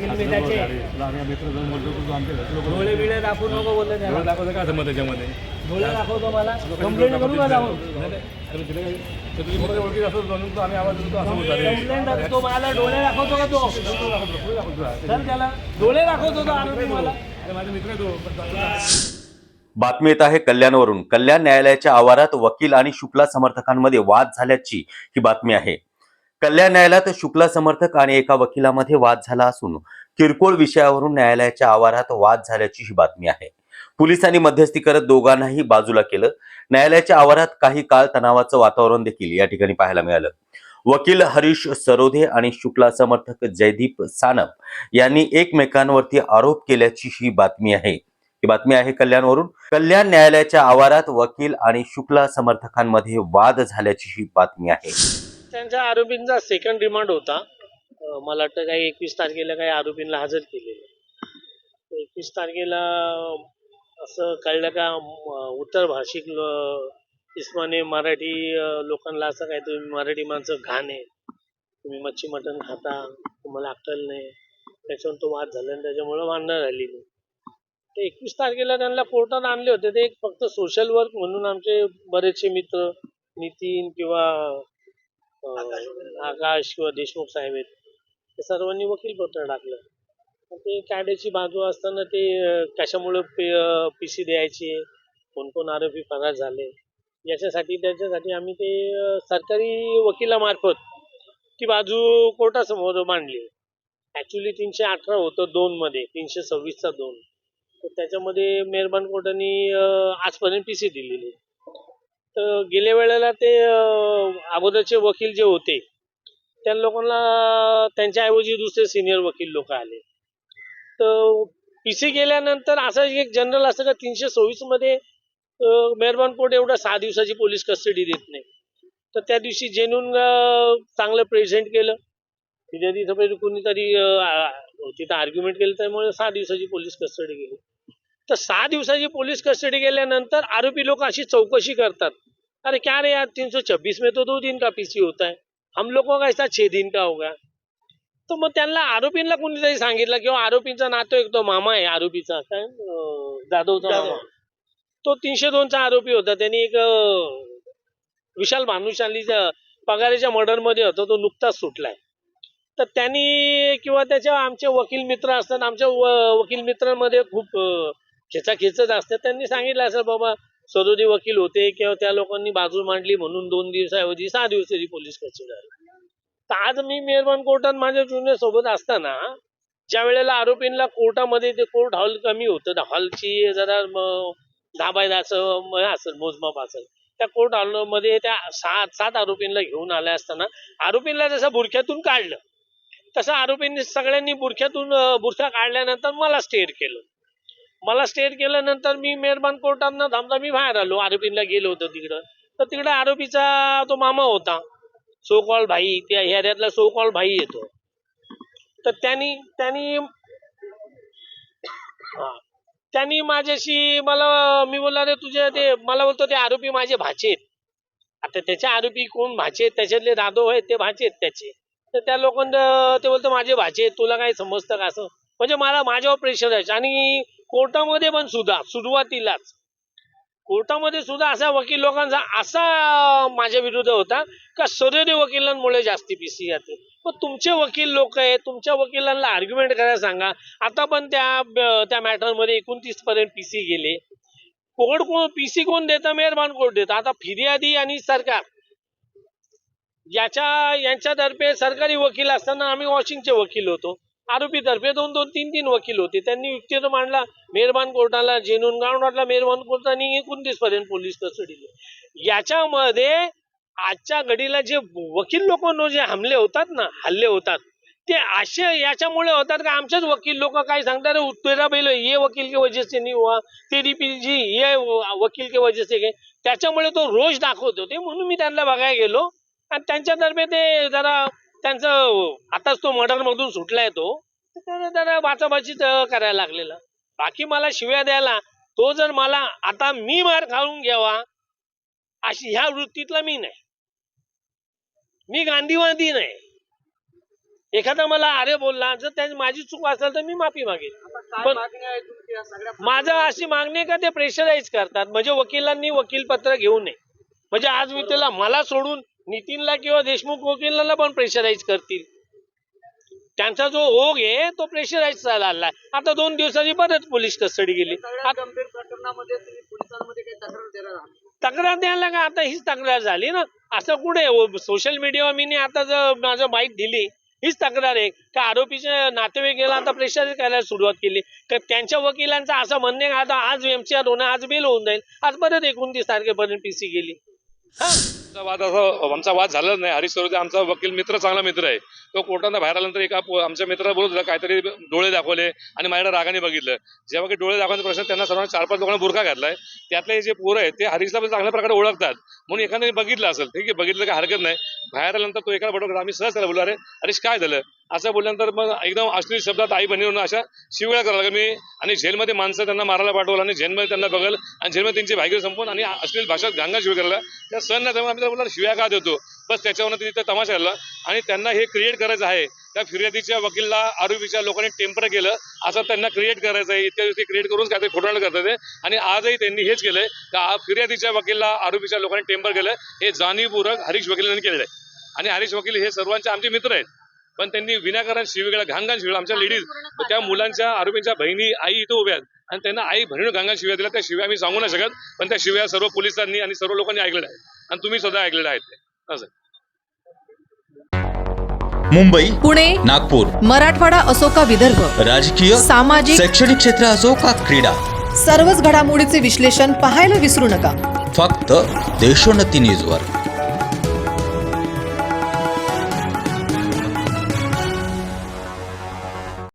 त्याचे. डोळे बिळे दाखवू नको त्याला. दाखवतं काय समज त्याच्यामध्ये डोळे दाखवतो मला. कंप्लेंट करू का तो मला डोळे दाखवतो का तो? त्याला. डोळे दाखवतो तो आरोपी मला. बातमी येत आहे कल्याणवरून. कल्याण न्यायालयाच्या आवारात वकील आणि शुक्ला समर्थकांमध्ये वाद झाल्याची ही बातमी आहे. कल्याण न्यायालयात शुक्ला समर्थक आणि एका वकिलामध्ये वाद झाला असून किरकोळ विषयावरून न्यायालयाच्या आवारात वाद झाल्याची ही बातमी आहे. पोलिसांनी मध्यस्थी करत दोघांनाही बाजूला केलं. न्यायालयाच्या आवारात काही काळ तणावाचं वातावरण देखील या ठिकाणी पाहायला मिळालं. वकील हरीश सरोदे आणि शुक्ला समर्थक जयदीप सानप यांनी एकमेकांवरती आरोप केल्याची ही बातमी आहे. ही बातमी आहे कल्याणवरून. कल्याण न्यायालयाच्या आवारात वकील आणि शुक्ला समर्थकांमध्ये वाद झाल्याची ही बातमी आहे. त्यांच्या आरोपींचा सेकंड रिमांड होता. मला वाटतं काही एकवीस तारखेला काही आरोपींना हजर केलेलं. एकवीस तारखेला असं कळलं का उत्तर भाषिक इस्माने मराठी लोकांना असं काय तुम्ही मराठी माणसं घाण आहे तुम्ही मच्छी मटण खाता तुम्हाला अक्कल नाही. त्याच्यावर तो वाद झाला आणि त्याच्यामुळं भांडणं झाली नाही ते एकवीस तारखेला त्यांना कोर्टात आणले होते. ते एक फक्त सोशल वर्क म्हणून आमचे बरेचसे मित्र नितीन किंवा आकाश किंवा देशमुख साहेब आहेत. ते सर्वांनी वकीलपत्र टाकलं. मग ते कायद्याची बाजू असताना ते कशामुळं पी सी द्यायचे? कोण कोण आरोपी फरार झाले? याच्यासाठी त्याच्यासाठी आम्ही ते सरकारी वकिलामार्फत ती बाजू कोर्टासमोर मांडली. ॲक्च्युली तीनशे अठरा होतं दोनमध्ये तीनशे सव्वीसचा दोन. तर त्याच्यामध्ये मेहरबान कोर्टाने आजपर्यंत पी सी दिलेली. आहे. तर गेल्या वेळेला ते अगोदरचे वकील जे होते त्या लोकांना त्यांच्याऐवजी दुसरे सिनियर वकील लोक आले. तर पी सी गेल्यानंतर असं एक जनरल असं का तीनशे सव्वीसमध्ये मेहरबान कोर्ट एवढा सहा दिवसाची पोलीस कस्टडी देत नाही. तर त्या दिवशी जेनून चांगलं प्रेझेंट केलं. तिथे तिथं पहिले कोणीतरी तिथं आर्ग्युमेंट केलं त्यामुळे सहा दिवसाची पोलीस कस्टडी गेली. तर सहा दिवसाची पोलीस कस्टडी गेल्यानंतर आरोपी लोक अशी चौकशी करतात. अरे क्या रे यार तीन सौ छब्बीस में तो दो दिन का पीसी होता है. हम लोगों का ऐसा छह दिन का होगा. तर मग त्यांना आरोपींना कोणीतरी सांगितलं किंवा आरोपींचा नातो एक तो मामा आहे आरोपीचा. काय? जाधवचा मामा. तो तीनशे दोनचा आरोपी होता. त्यांनी एक विशाल भानुशालीच्या पगाराच्या मर्डरमध्ये होता. तो नुकताच सुटलाय. तर त्यांनी किंवा त्याच्या आमचे वकील मित्र असतात. आमच्या वकील मित्रांमध्ये खूप खेचाखेचच असते त्यांनी सांगितलं असं बाबा सदोदी वकील होते किंवा त्या लोकांनी बाजू मांडली म्हणून दोन दिवसाऐवजी सहा दिवसाची पोलीस कस्टडी आली. तर आज मी मेहरबान कोर्टात माझ्या जुन्या सोबत असताना ज्या वेळेला आरोपींना कोर्टामध्ये ते कोर्ट हॉल कमी होतं हॉलची जरा म- दहा बाय दहाचं असेल मोजमाप असेल त्या कोर्ट हॉलमध्ये त्या सात सात आरोपींना घेऊन आल्या असताना आरोपींना जसं बुरख्यातून काढलं तसं आरोपींनी सगळ्यांनी बुरख्यातून बुरख्या काढल्यानंतर मला स्टेअर केलं. मला स्टेट केल्यानंतर मी मेहरबान कोर्टातनं थांबता मी बाहेर आलो. आरोपींना गेलो होतो तिकडं. तर तिकडं आरोपीचा तो मामा होता. सो कॉल भाई. त्या ह्याऱ्यातला सो कॉल भाई येतो. तर त्यांनी त्यांनी हा. त्यांनी माझ्याशी मला मी बोलला रे तुझे ते मला बोलतो ते आरोपी माझे भाचे आहेत. आता त्याचे आरोपी कोण भाचे आहेत? त्याच्यातले दादो आहेत ते भाचे आहेत त्याचे. तर त्या लोकांना ते बोलतो माझे भाचे आहेत तुला काय समजतं का असं? म्हणजे मला माझ्यावर प्रेशर आहे आणि कोर्टामध्ये पण सुद्धा सुरुवातीलाच. कोर्टामध्ये सुद्धा असा वकील लोकांचा असा माझ्या विरुद्ध होता का सरोदे वकिलांमुळे जास्ती पीसी जाते. पण तुमचे वकील लोक आहे तुमच्या वकिलांना आर्ग्युमेंट करायला सांगा. आता पण त्या त्या मॅटरमध्ये एकोणतीस पर्यंत पीसी गेले. कोर्ट कोण पीसी कोण देतं? मेहरबान कोर्ट देतं? आता फिर्यादी आणि सरकार. याच्या यांच्यातर्फे सरकारी वकील असताना आम्ही वॉशिंगचे वकील होतो. आरोपीतर्फे दोन दोन तीन तीन वकील होते. त्यांनी युक्ती मांडला मेहरबान कोर्टाला जेनून ग्राउंडला मेहरबान कोर्टाने एकोणतीस पर्यंत पोलीस कस्टडी दिली. याच्यामध्ये आजच्या घडीला जे वकील लोक जे हमले होतात ना हल्ले होतात ते असे याच्यामुळे होतात का आमचेच वकील लोक काय सांगतात "अरे, तेरा बैल ये वकील के वजह से नाही हुआ तेरी पीजी ये वकील के वजह से त्याच्यामुळे तो रोज दाखवत होते म्हणून मी त्यांना बघायला गेलो. आणि त्यांच्यातर्फे ते जरा त्यांचं आताच तो मर्डर मधून सुटलाय तो. तर त्याला बाचाबाची करायला लागलेला. बाकी मला शिव्या द्यायला तो जर मला आता मी मार खाऊन घ्यावा अशी ह्या वृत्तीतला मी नाही. मी गांधीवादी नाही. एखादा मला अरे बोलला जर त्याची माझी चूक असेल तर मी माफी मागेन. पण माझं अशी मागणी का ते प्रेशराईज करतात. म्हणजे वकिलांनी वकीलपत्र घेऊ नये. म्हणजे आज मी त्याला मला सोडून नितीनला किंवा देशमुख वकिलांना पण प्रेशराईज करतील. त्यांचा जो ओघ आहे तो प्रेशराईज चाललाय आता दोन दिवसांनी परत पोलीस कस्टडी गेली. तक्रार द्यायला का? आता हीच तक्रार झाली ना. असं कुठे? सोशल मीडियावर मी आता जर माझं माहीत दिली हीच तक्रार आहे. का आरोपीचे नातेवाईक गेला आता प्रेशर करायला सुरुवात केली? का त्यांच्या वकिलांचं असं म्हणणे आता आज एमसीआर होणं आज बेल होऊन जाईल. आज परत एकोणतीस तारखेपर्यंत पीसी गेली. आमचा वाद असा आमचा वाद झाला नाही. हरीश सरोदे आमचा वकील मित्र चांगला मित्र आहे. तो कोर्टानं बाहेर आल्यानंतर एका आमच्या मित्राला बोलत होता. काहीतरी डोळे दाखवले आणि माझ्या रागाने बघितलं. जेव्हा की डोळे दाखवण्याचा प्रश्न त्यांना सर्वांना चार पाच लोकांना बुरखा घातलाय. त्यातले जे पोरं आहेत ते हरीशला पण चांगल्या प्रकारे ओळखतात. म्हणून एखाद्याने बघितलं असेल ठीक आहे बघितलं काही हरकत नाही. बाहेर आल्यानंतर तो एका बरोबर आम्ही सहज त्याला बोललो अरे अरे काय झालं? असं बोलल्यानंतर मग एकदम अश्लील शब्दात आई बहिणीवरून अशा शिवळ्या करायला मी आणि झेलमध्ये माणसं त्यांना मारायला पाठवलं आणि झेलमध्ये त्यांना बघल आणि झेलमध्ये त्यांची भाग्य संपून आणि अश्लील भाषेत गांगा शिव करायला त्या सण नाही आम्ही त्याला शिव्या का देतो? बस त्याच्यावर तिथे तमाशा आला आणि त्यांना हे क्रिएट करायचं आहे. त्या फिर्यादीच्या वकीलला आरोपीच्या लोकांनी टेम्पर केलं. असं त्यांना क्रिएट करायचं आहे. इत्यादी ते क्रिएट करून काहीत फोटो करतात आणि आजही त्यांनी हेच केलंय. का फिर्यादीच्या वकीलला आरोपीच्या लोकांनी टेम्पर केलं. हे जाणीवपूर्वक हरीश वकिलांनी केलेलं आहे. आणि हरीश वकील हे सर्वांचे आमचे मित्र आहेत. पण त्यांनी विनाकारण शिवीगाळा घाणघाण शिवीगाळ आमच्या लेडीज त्या मुलांच्या आरोपींच्या बहिणी आई इथं उभ्या आहेत. आणि त्यांना आई बहिणीनं घाणघाण शिव्या दिल्या. त्या शिव्या आम्ही सांगू नाही शकत पण त्या शिव्या सर्व पोलिसांनी आणि सर्व लोकांनी ऐकलेल्या आहेत. आणि तुम्ही सुद्धा ऐकलेल्या आहेत असं मुंबई पुणे नागपूर मराठवाडा असो का विदर्भ? राजकीय सामाजिक शैक्षणिक क्षेत्र असो का क्रीडा? सर्वच घडामोडीचे विश्लेषण पाहायला विसरू नका. फक्त देशोन्नती न्यूजवर.